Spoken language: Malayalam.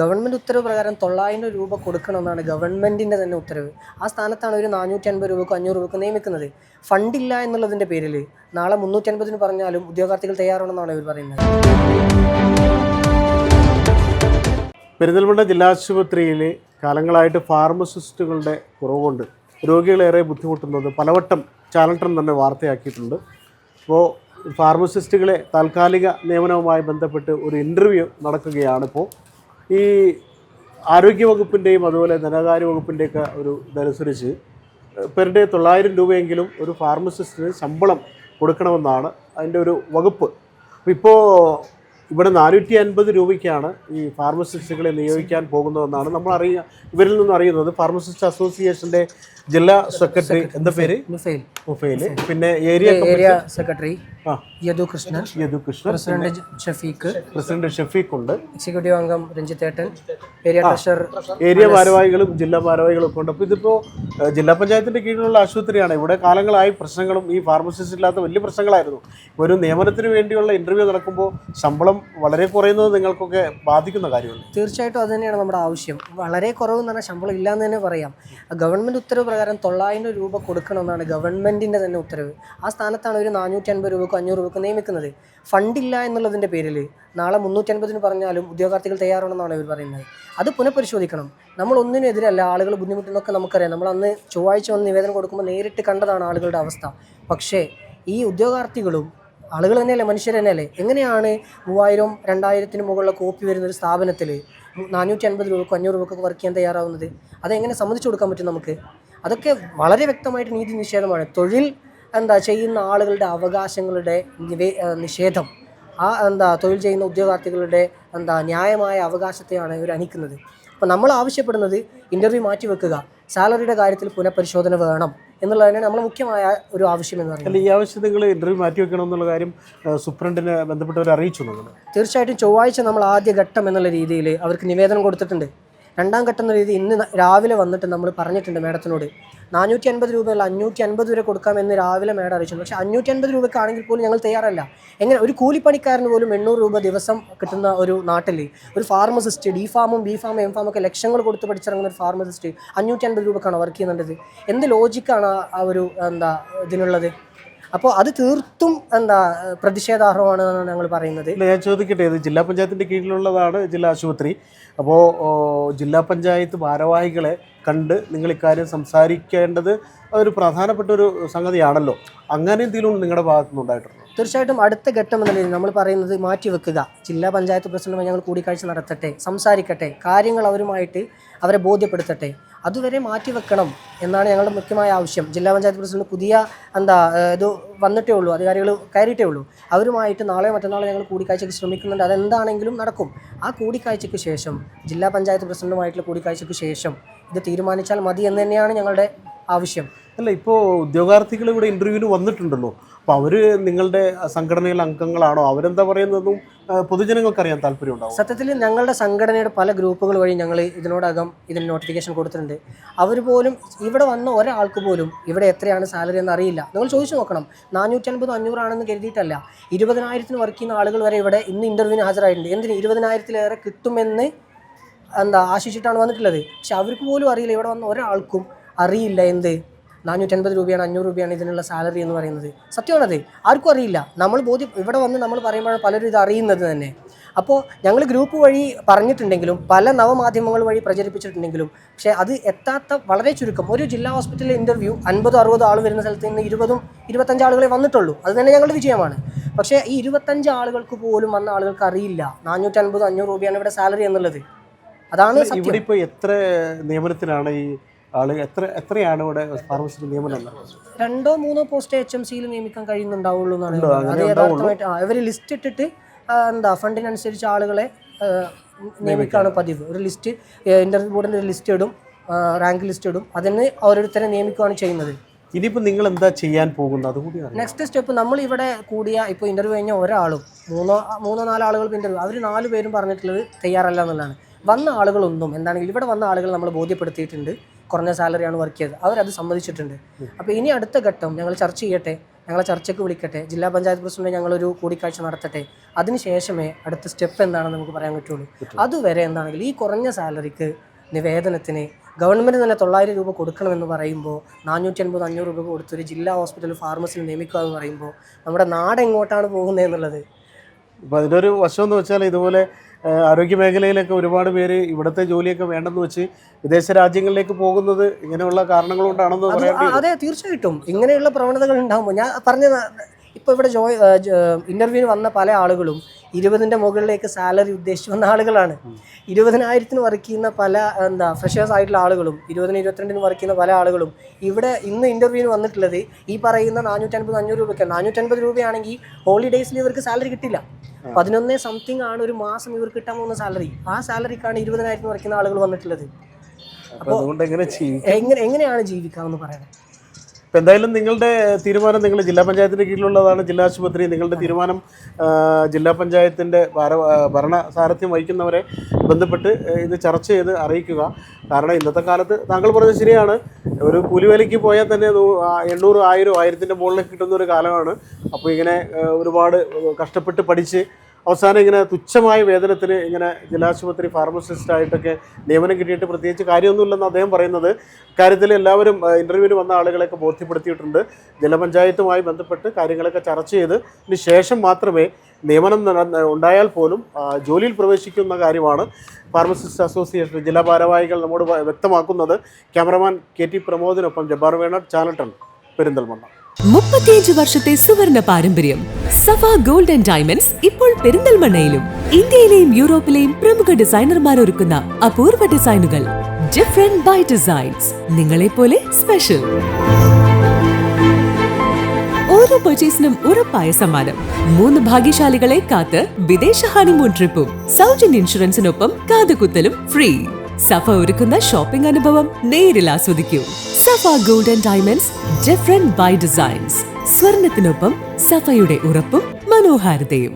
ഗവൺമെന്റ് ഉത്തരവ് പ്രകാരം തൊള്ളായിരം രൂപ കൊടുക്കണമെന്നാണ് ഗവൺമെന്റിന്റെ തന്നെ ഉത്തരവ്. ആ സ്ഥാനത്താണ് ഒരു നാനൂറ്റി അൻപത് രൂപക്കോ അഞ്ഞൂറ് രൂപക്കോ നിയമിക്കുന്നത്. ഫണ്ടില്ല എന്നുള്ളതിന്റെ പേരിൽ നാളെ മുന്നൂറ്റി അൻപതിന് പറഞ്ഞാലും ഉദ്യോഗാർത്ഥികൾ തയ്യാറാണെന്നാണ് ഇവർ പറയുന്നത്. പെരിന്തൽമണ്ണ ജില്ലാ ആശുപത്രിയിൽ കാലങ്ങളായിട്ട് ഫാർമസിസ്റ്റുകളുടെ കുറവുകൊണ്ട് രോഗികളേറെ ബുദ്ധിമുട്ടുന്നത് പലവട്ടം ചാലട്ടം തന്നെ വാർത്തയാക്കിയിട്ടുണ്ട്. അപ്പോൾ ഫാർമസിസ്റ്റുകളെ താൽക്കാലിക നിയമനവുമായി ബന്ധപ്പെട്ട് ഒരു ഇന്റർവ്യൂ നടക്കുകയാണ് ഇപ്പോൾ. ഈ ആരോഗ്യവകുപ്പിന്റെയും അതുപോലെ ധനകാര്യ വകുപ്പിന്റെയൊക്കെ ഒരു ഇതനുസരിച്ച് പെർ ഡേ തൊള്ളായിരം രൂപയെങ്കിലും ഒരു ഫാർമസിസ്റ്റിന് ശമ്പളം കൊടുക്കണമെന്നാണ് അതിന്റെ ഒരു വകുപ്പ്. ഇപ്പോൾ ഇവിടെ നാനൂറ്റി അൻപത് രൂപയ്ക്കാണ് ഈ ഫാർമസിസ്റ്റുകളെ നിയോഗിക്കാൻ പോകുന്നതെന്നാണ് നമ്മൾ അറിയ ഇവരിൽ നിന്നും അറിയുന്നത്. ഫാർമസിസ്റ്റ് അസോസിയേഷന്റെ ജില്ലാ സെക്രട്ടറി എന്താ പേര്? മുഫൈൽ മുഫയിൽ പിന്നെ area area secretary Krishnan Yadu Krishnan president Shafeeq president Shafeeq ഉണ്ട് എക്സിക്യൂട്ടീവ് അംഗം രഞ്ജിത്തേട്ടൻ ഏരിയ ഏരിയ ഭാരവാഹികളും ജില്ലാ ഭാരവാഹികളും ഒക്കെ ഉണ്ട്. അപ്പോൾ ഇതിപ്പോൾ ജില്ലാ പഞ്ചായത്തിന്റെ കീഴിലുള്ള ആശുപത്രിയാണ്. ഇവിടെ കാലങ്ങളായി പ്രശ്നങ്ങളും ഈ ഫാർമസിസ്റ്റ് ഇല്ലാത്ത വലിയ പ്രശ്നങ്ങളായിരുന്നു. ഒരു നിയമനത്തിന് വേണ്ടിയുള്ള ഇന്റർവ്യൂ നടക്കുമ്പോൾ ശമ്പളം വളരെ കുറയുന്നത് നിങ്ങൾക്കൊക്കെ ബാധിക്കുന്ന കാര്യമാണ് തീർച്ചയായിട്ടും അത് തന്നെയാണ് നമ്മുടെ ആവശ്യം. വളരെ കുറവ് എന്ന് പറഞ്ഞാൽ ശമ്പളം ഇല്ലാന്ന് തന്നെ പറയാം. ഗവൺമെന്റ് ഉത്തരവ് പ്രകാരം തൊള്ളായിരം രൂപ കൊടുക്കണമെന്നാണ് ഗവൺമെന്റിന്റെ തന്നെ ഉത്തരവ്. ആ സ്ഥാനത്താണ് ഒരു നാനൂറ്റി അൻപത് രൂപക്കോ അഞ്ഞൂറ് രൂപക്ക് നിയമിക്കുന്നത്. ഫണ്ടില്ല എന്നുള്ളതിന്റെ പേരിൽ നാളെ മുന്നൂറ്റി അൻപതിന് പറഞ്ഞാലും ഉദ്യോഗാർത്ഥികൾ തയ്യാറാണെന്നാണ് ഇവർ പറയുന്നത്. അത് പുനഃപരിശോധിക്കണം. നമ്മൾ ഒന്നിനെതിരല്ല ആളുകൾ ബുദ്ധിമുട്ടുന്നൊക്കെ നമുക്കറിയാം. നമ്മൾ അന്ന് ചൊവ്വാഴ്ച വന്ന് നിവേദനം കൊടുക്കുമ്പോൾ നേരിട്ട് കണ്ടതാണ് ആളുകളുടെ അവസ്ഥ. പക്ഷേ ഈ ഉദ്യോഗാർത്ഥികളും ആളുകൾ തന്നെയല്ലേ മനുഷ്യർ തന്നെയല്ലേ? എങ്ങനെയാണ് മൂവായിരം രണ്ടായിരത്തിന് മുകളിലെ കോപ്പി വരുന്ന ഒരു സ്ഥാപനത്തിൽ നാനൂറ്റി അൻപത് രൂപക്കോ അഞ്ഞൂറ് രൂപക്കൊക്കെ വർക്ക് ചെയ്യാൻ തയ്യാറാവുന്നത്? അതെങ്ങനെ സമ്മതിച്ചു കൊടുക്കാൻ പറ്റും നമുക്ക്? അതൊക്കെ വളരെ വ്യക്തമായിട്ട് നീതി നിഷേധമാണ്. തൊഴിൽ എന്താ ചെയ്യുന്ന ആളുകളുടെ അവകാശങ്ങളുടെ നിഷേധം. ആ എന്താ തൊഴിൽ ചെയ്യുന്ന ഉദ്യോഗാർത്ഥികളുടെ എന്താ ന്യായമായ അവകാശത്തെയാണ് ഇവർ അനിക്കുന്നത് അപ്പോൾ നമ്മൾ ആവശ്യപ്പെടുന്നത് ഇന്റർവ്യൂ മാറ്റിവെക്കുക സാലറിയുടെ കാര്യത്തിൽ പുനഃപരിശോധന വേണം എന്നുള്ളത് തന്നെ നമ്മളെ മുഖ്യമായ ഒരു ആവശ്യം എന്ന് പറയുന്നത്. ഈ ആവശ്യം നിങ്ങൾ ഇന്റർവ്യൂ മാറ്റി വെക്കണം എന്നുള്ള കാര്യം സൂപ്രണ്ടിനെ ബന്ധപ്പെട്ടവർ അറിയിച്ചു തീർച്ചയായിട്ടും ചൊവ്വാഴ്ച നമ്മൾ ആദ്യ ഘട്ടം എന്നുള്ള രീതിയിൽ അവർക്ക് നിവേദനം കൊടുത്തിട്ടുണ്ട്. രണ്ടാം ഘട്ടം എന്ന രീതി ഇന്ന് രാവിലെ വന്നിട്ട് നമ്മൾ പറഞ്ഞിട്ടുണ്ട് മാഡത്തിനോട്. നാനൂറ്റി അൻപത് രൂപയല്ല അഞ്ഞൂറ്റി അൻപത് വരെ കൊടുക്കാമെന്ന് രാവിലെ മാഡം അറിയിച്ചു പക്ഷേ അഞ്ഞൂറ്റി അൻപത് രൂപയ്ക്കാണെങ്കിൽ പോലും ഞങ്ങൾ തയ്യാറല്ല. എങ്ങനെ ഒരു കൂലിപ്പണിക്കാരന് പോലും എണ്ണൂറ് രൂപ ദിവസം കിട്ടുന്ന ഒരു നാട്ടിൽ ഒരു ഫാർമസിസ്റ്റ് ഡി ഫാമും ബി ഫാമും എം ഫാമും ഒക്കെ ലക്ഷങ്ങൾ കൊടുത്ത് പഠിച്ചിറങ്ങുന്ന ഒരു ഫാർമസിസ്റ്റ് അഞ്ഞൂറ്റി അൻപത് രൂപക്കാണ് വർക്ക് ചെയ്യുന്നുണ്ടത്? എന്ത് ലോജിക്കാണ് ആ ഒരു എന്താ ഇതിനുള്ളത്? അപ്പോൾ അത് തീർത്തും എന്താ പ്രതിഷേധാർഹമാണെന്നാണ് ഞങ്ങൾ പറയുന്നത്. ഇല്ല ഞാൻ ചോദിക്കട്ടെ ഇത് ജില്ലാ പഞ്ചായത്തിന്റെ കീഴിലുള്ളതാണ് ജില്ലാ ആശുപത്രി. അപ്പോൾ ജില്ലാ പഞ്ചായത്ത് ഭാരവാഹികളെ കണ്ട് നിങ്ങൾ ഇക്കാര്യം സംസാരിക്കേണ്ടത് ഒരു പ്രധാനപ്പെട്ട ഒരു സംഗതിയാണല്ലോ. അങ്ങനെ എന്തെങ്കിലും നിങ്ങളുടെ ഭാഗത്തു നിന്നുണ്ടായിട്ടുണ്ടോ തീർച്ചയായിട്ടും അടുത്ത ഘട്ടം എന്ന രീതിയിൽ നമ്മൾ പറയുന്നത് മാറ്റി വെക്കുക. ജില്ലാ പഞ്ചായത്ത് പ്രസിഡന്റുമായി ഞങ്ങൾ കൂടിക്കാഴ്ച നടത്തട്ടെ സംസാരിക്കട്ടെ കാര്യങ്ങൾ അവരുമായിട്ട് അവരെ ബോധ്യപ്പെടുത്തട്ടെ. അതുവരെ മാറ്റി വെക്കണം എന്നാണ് ഞങ്ങളുടെ മുഖ്യമായ ആവശ്യം. ജില്ലാ പഞ്ചായത്ത് പ്രസിഡന്റ് പുതിയ എന്താ ഇത് വന്നിട്ടേ ഉള്ളൂ അധികാരികൾ കയറിയിട്ടേ ഉള്ളൂ. അവരുമായിട്ട് നാളെ മറ്റന്നാളോ ഞങ്ങൾ കൂടിക്കാഴ്ചയ്ക്ക് ശ്രമിക്കുന്നുണ്ട്. അതെന്താണെങ്കിലും നടക്കും. ആ കൂടിക്കാഴ്ചയ്ക്ക് ശേഷം ജില്ലാ പഞ്ചായത്ത് പ്രസിഡന്റുമായിട്ടുള്ള കൂടിക്കാഴ്ചയ്ക്ക് ശേഷം ഇത് തീരുമാനിച്ചാൽ മതി എന്ന് തന്നെയാണ് ഞങ്ങളുടെ ആവശ്യം. അല്ല ഇപ്പോൾ ഉദ്യോഗാർത്ഥികൾ ഇവിടെ ഇന്റർവ്യൂവിന് വന്നിട്ടുണ്ടല്ലോ. അപ്പോൾ അവർ നിങ്ങളുടെ സംഘടനയിലെ അംഗങ്ങളാണോ? അവരെന്താ പറയുന്നതും പൊതുജനങ്ങൾക്ക് അറിയാൻ താല്പര്യം ഉണ്ടാവും? സത്യത്തിൽ ഞങ്ങളുടെ സംഘടനയുടെ പല ഗ്രൂപ്പുകൾ വഴി ഞങ്ങൾ ഇതിനോടകം ഇതിന് നോട്ടിഫിക്കേഷൻ കൊടുത്തിട്ടുണ്ട്. അവർ പോലും ഇവിടെ വന്ന ഒരാൾക്ക് പോലും ഇവിടെ എത്രയാണ് സാലറി എന്ന് അറിയില്ല. നിങ്ങൾ ചോദിച്ചു നോക്കണം. നാനൂറ്റി അൻപത് അഞ്ഞൂറാണെന്ന് കരുതിയിട്ടല്ല. ഇരുപതിനായിരത്തിന് വർക്ക് ചെയ്യുന്ന ആളുകൾ വരെ ഇവിടെ ഇന്ന് ഇന്റർവ്യൂവിന് ഹാജരായിട്ടുണ്ട്. എന്തിന്? ഇരുപതിനായിരത്തിലേറെ കിട്ടുമെന്ന് എന്താ ആശിച്ചിട്ടാണ് വന്നിട്ടുള്ളത്. പക്ഷെ അവർക്ക് പോലും അറിയില്ല. ഇവിടെ വന്ന ഒരാൾക്കും അറിയില്ല എന്ത്? നാനൂറ്റൻപത് രൂപയാണ് അഞ്ഞൂറ് രൂപയാണ് ഇതിനുള്ള സാലറി എന്ന് പറയുന്നത്. സത്യമാണത് ആർക്കും അറിയില്ല. നമ്മൾ ബോധ്യം ഇവിടെ വന്ന് നമ്മൾ പറയുമ്പോഴാണ് പലരും ഇത് അറിയുന്നത് തന്നെ. അപ്പോൾ ഞങ്ങൾ ഗ്രൂപ്പ് വഴി പറഞ്ഞിട്ടുണ്ടെങ്കിലും പല നവമാധ്യമങ്ങൾ വഴി പ്രചരിപ്പിച്ചിട്ടുണ്ടെങ്കിലും പക്ഷേ അത് എത്താത്ത വളരെ ചുരുക്കം. ഒരു ജില്ലാ ഹോസ്പിറ്റലിലെ ഇന്റർവ്യൂ അൻപത് അറുപത് ആൾ വരുന്ന സ്ഥലത്ത് നിന്ന് ഇരുപതും ഇരുപത്തഞ്ച് ആളുകളെ വന്നിട്ടുള്ളൂ. അത് തന്നെ ഞങ്ങളുടെ വിജയമാണ്. പക്ഷേ ഈ ഇരുപത്തഞ്ച് ആളുകൾക്ക് പോലും വന്ന ആളുകൾക്ക് അറിയില്ല. നാനൂറ്റൻപത് അഞ്ഞൂറ് രൂപയാണ് ഇവിടെ സാലറി എന്നുള്ളത്. അതാണ് ഇവിടെ ഇപ്പോൾ എത്ര നിയമനത്തിലാണ് ഈ ആൾ എത്ര എത്രയാണ് ഇവിടെ ഫാർമസിസ്റ്റ് നിയമനം? രണ്ടോ മൂന്നോ പോസ്റ്റ് എച്ച് എം സിയിൽ നിയമിക്കാൻ കഴിയുന്നുണ്ടാവുള്ളൂ എന്നാണ് ഇവർ ലിസ്റ്റ് ഇട്ടിട്ട് എന്താ ഫണ്ടിനനുസരിച്ച് ആളുകളെ നിയമിക്കാണ് പതിവ്. ഒരു ലിസ്റ്റ് ഇന്റർവ്യൂ ബോർഡിന്റെ ഒരു ലിസ്റ്റ് ഇടും റാങ്ക് ലിസ്റ്റ് ഇടും. അതിന് ഓരോരുത്തരെ നിയമിക്കുകയാണ് ചെയ്യുന്നത്. ഇനിയിപ്പോൾ നിങ്ങൾ എന്താ ചെയ്യാൻ പോകുന്നത്? അതുകൂടി നെക്സ്റ്റ് സ്റ്റെപ്പ് നമ്മൾ ഇവിടെ കൂടിയ ഇപ്പോൾ ഇന്റർവ്യൂ കഴിഞ്ഞ ഒരാളും മൂന്നോ മൂന്നോ നാലോ ആളുകൾ ഇന്റർവ്യൂ അവർ നാല് പേരും പറഞ്ഞിട്ടുള്ളത് തയ്യാറല്ല എന്നുള്ളതാണ്. വന്ന ആളുകളൊന്നും എന്താണെങ്കിൽ ഇവിടെ വന്ന ആളുകൾ നമ്മൾ ബോധ്യപ്പെടുത്തിയിട്ടുണ്ട്. കുറഞ്ഞ സാലറിയാണ് വർക്ക് ചെയ്തത്. അവരത് സമ്മതിച്ചിട്ടുണ്ട്. അപ്പോൾ ഇനി അടുത്ത ഘട്ടം ഞങ്ങൾ ചർച്ച ചെയ്യട്ടെ ഞങ്ങളെ ചർച്ചയ്ക്ക് വിളിക്കട്ടെ ജില്ലാ പഞ്ചായത്ത് പ്രസിഡന്റ് ഞങ്ങളൊരു കൂടിക്കാഴ്ച നടത്തട്ടെ അതിനുശേഷമേ അടുത്ത സ്റ്റെപ്പ് എന്താണെന്ന് നമുക്ക് പറയാൻ പറ്റുള്ളൂ. അതുവരെ എന്താണെങ്കിൽ ഈ കുറഞ്ഞ സാലറിക്ക് നിവേദനത്തിന് ഗവൺമെന്റ് തന്നെ തൊള്ളായിരം രൂപ കൊടുക്കണമെന്ന് പറയുമ്പോൾ നാനൂറ്റി അൻപത് അഞ്ഞൂറ് രൂപ കൊടുത്തൊരു ജില്ലാ ഹോസ്പിറ്റൽ ഫാർമസിയിൽ നിയമിക്കുക എന്ന് പറയുമ്പോൾ നമ്മുടെ നാട് എങ്ങോട്ടാണ് പോകുന്നത് എന്നുള്ളത്? അപ്പോൾ ഒരു വശം എന്ന് വെച്ചാൽ ഇതുപോലെ ആരോഗ്യ മേഖലയിലൊക്കെ ഒരുപാട് പേര് ഇവിടുത്തെ ജോലിയൊക്കെ വേണ്ടെന്ന് വെച്ച് വിദേശ രാജ്യങ്ങളിലേക്ക് പോകുന്നത് ഇങ്ങനെയുള്ള കാരണങ്ങൾ കൊണ്ടാണെന്ന് അത് തീർച്ചയായിട്ടും. ഇങ്ങനെയുള്ള പ്രവണതകൾ ഉണ്ടാകുമ്പോൾ ഞാൻ പറഞ്ഞ ഇപ്പോൾ ഇവിടെ ജോയ് ഇന്റർവ്യൂവിന് വന്ന പല ആളുകളും ഇരുപതിന്റെ മുകളിലേക്ക് സാലറി ഉദ്ദേശിച്ച് വന്ന ആളുകളാണ്. ഇരുപതിനായിരത്തിന് വർക്ക് ചെയ്യുന്ന പല എന്താ ഫ്രഷേഴ്സ് ആയിട്ടുള്ള ആളുകളും ഇരുപതിന് ഇരുപത്തിരണ്ടിന് വർക്ക് ചെയ്യുന്ന പല ആളുകളും ഇവിടെ ഇന്ന് ഇന്റർവ്യൂവിന് വന്നിട്ടുള്ളത് ഈ പറയുന്ന നാനൂറ്റൻപത് അഞ്ഞൂറ് രൂപയ്ക്ക് നാനൂറ്റൻപത് രൂപയാണെങ്കിൽ ഹോളിഡേയ്സിൽ ഇവർക്ക് സാലറി കിട്ടില്ല. പതിനൊന്ന് സംതിങ് ആണ് ഒരു മാസം ഇവർക്ക് കിട്ടാൻ പോകുന്ന സാലറി ആ സാലറിക്കാണ് ഇരുപതിനായിരത്തിന് കുറയ്ക്കുന്ന ആളുകൾ വന്നിട്ടുള്ളത്. അപ്പോൾ എങ്ങനെ എങ്ങനെയാണ് ജീവിക്കാമെന്ന് പറയുന്നത് ഇപ്പം എന്തായാലും നിങ്ങളുടെ തീരുമാനം നിങ്ങൾ ജില്ലാ പഞ്ചായത്തിന്റെ കീഴിലുള്ളതാണ് ജില്ലാ ആശുപത്രി. നിങ്ങളുടെ തീരുമാനം ജില്ലാ പഞ്ചായത്തിന്റെ ഭാര ഭരണ സാരഥ്യം വഹിക്കുന്നവരെ ബന്ധപ്പെട്ട് ഇത് ചർച്ച ചെയ്ത് അറിയിക്കുക. കാരണം ഇന്നത്തെ കാലത്ത് താങ്കൾ പറഞ്ഞത് ശരിയാണ്. ഒരു കൂലിവേലയ്ക്ക് പോയാൽ തന്നെ എണ്ണൂറ് ആയിരം ആയിരത്തിന്റെ മുകളിലേക്ക് കിട്ടുന്ന ഒരു കാലമാണ്. അപ്പോൾ ഇങ്ങനെ ഒരുപാട് കഷ്ടപ്പെട്ട് പഠിച്ച് അവസാനം ഇങ്ങനെ തുച്ഛമായ വേതനത്തിന് ഇങ്ങനെ ജില്ലാശുപത്രി ഫാർമസിസ്റ്റ് ആയിട്ടൊക്കെ നിയമനം കിട്ടിയിട്ട് പ്രത്യേകിച്ച് കാര്യമൊന്നുമില്ലെന്ന് അദ്ദേഹം പറയുന്നത്. കാര്യത്തിൽ എല്ലാവരും ഇന്റർവ്യൂവിന് വന്ന ആളുകളെയൊക്കെ ബോധ്യപ്പെടുത്തിയിട്ടുണ്ട്. ജലപഞ്ചായത്തുമായി ബന്ധപ്പെട്ട് കാര്യങ്ങളൊക്കെ ചർച്ച ചെയ്ത് ഇതിന് ശേഷം മാത്രമേ നിയമനം ഉണ്ടായാൽ പോലും ജോലിയിൽ പ്രവേശിക്കുന്ന കാര്യമാണ് ഫാർമസിസ്റ്റ് അസോസിയേഷൻ ജില്ലാ ഭാരവാഹികൾ നമ്മോട് വ്യക്തമാക്കുന്നത്. ക്യാമറമാൻ കെ ടി പ്രമോദിനൊപ്പം ജബ്ബാർ വേണ ടൺ പെരിന്തൽമണ്ണ. മുപ്പത്തിയഞ്ച് വർഷത്തെ സുവർണ പാരമ്പര്യം സഫ ഗോൾഡ് ആൻഡ് ഡയമണ്ട്സ് ഇപ്പോൾ പെരിന്തൽമണ്ണയിലും ഇന്ത്യയിലെയും യൂറോപ്പിലെയും പ്രമുഖ ഡിസൈനർമാർ ഒരുക്കുന്ന അപൂർവ ഡിസൈനുകൾ ഡിഫറെന്റ് ബൈ ഡിസൈൻസ് നിങ്ങളെ പോലെ സ്പെഷ്യൽ ഓരോ പർച്ചേസിനും ഉറപ്പായ സമ്മാനം. മൂന്ന് ഭാഗ്യശാലികളെ കാത്ത് വിദേശ ഹണിമൂൺ ട്രിപ്പും സൗജന്യ ഇൻഷുറൻസിനൊപ്പം കാതുകുത്തലും ഫ്രീ സഫ ഒരുക്കുന്ന ഷോപ്പിംഗ് അനുഭവം നേരിൽ ആസ്വദിക്കൂ. Safa gold and diamonds different by designs സ്വർണത്തിനൊപ്പം സഫയുടെ ഉറപ്പും മനോഹാരിതയും.